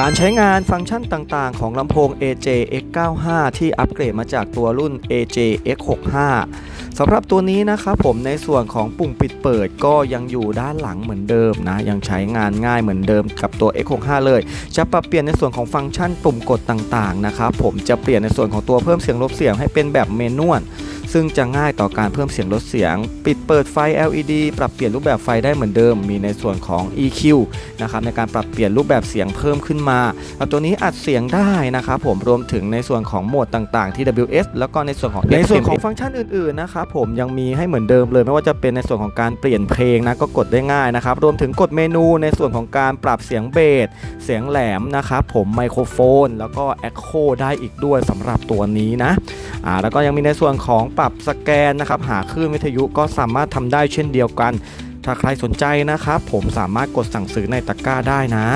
การใช้งานฟังก์ชันต่างๆ ของลำโพง AJ X95 ที่อัปเกรดมาจากตัวรุ่น AJ X65 สำหรับตัวนี้นะครับผมในส่วนของปุ่มปิดเปิดก็ยังอยู่ด้านหลังเหมือนเดิมนะ ยังใช้งานง่ายเหมือนเดิมกับตัว X65 เลย จะปรับเปลี่ยนในส่วนของฟังก์ชันปุ่มกดต่างๆนะครับผมจะเปลี่ยนในส่วนของตัวเพิ่มเสียงลดเสียงให้เป็นแบบเมนวล ซึ่งจะง่ายต่อการเพิ่มเสียงลดเสียง ปิดเปิดไฟ LED ปรับเปลี่ยนรูปแบบไฟได้เหมือนเดิม มีในส่วนของ EQ นะครับในการปรับเปลี่ยนรูปแบบเสียงเพิ่มขึ้นมาเอาตัวนี้อัดเสียงได้นะครับผมรวมถึงในส่วนของโหมดต่างๆ TWS แล้วก็ในส่วนของในส่วนของฟังก์ชันอื่นๆนะครับผมยังมีให้เหมือนเดิมเลย ไม่ว่าจะเป็นในส่วนของการเปลี่ยนเพลงนะก็กดได้ง่ายนะครับรวมถึงกดเมนูในส่วนของการปรับเสียงเบสเสียงแหลมนะครับผมไมโครโฟน แล้วก็ Echo ได้อีกด้วยสำหรับตัวนี้นะอ่าแล้วก็ยังมีในส่วนของปรับสแกนนะครับหาคลื่นวิทยุก็สามารถทำได้เช่นเดียวกัน ถ้าใครสนใจนะครับ ผมสามารถกดสั่งซื้อในตะกร้าได้นะ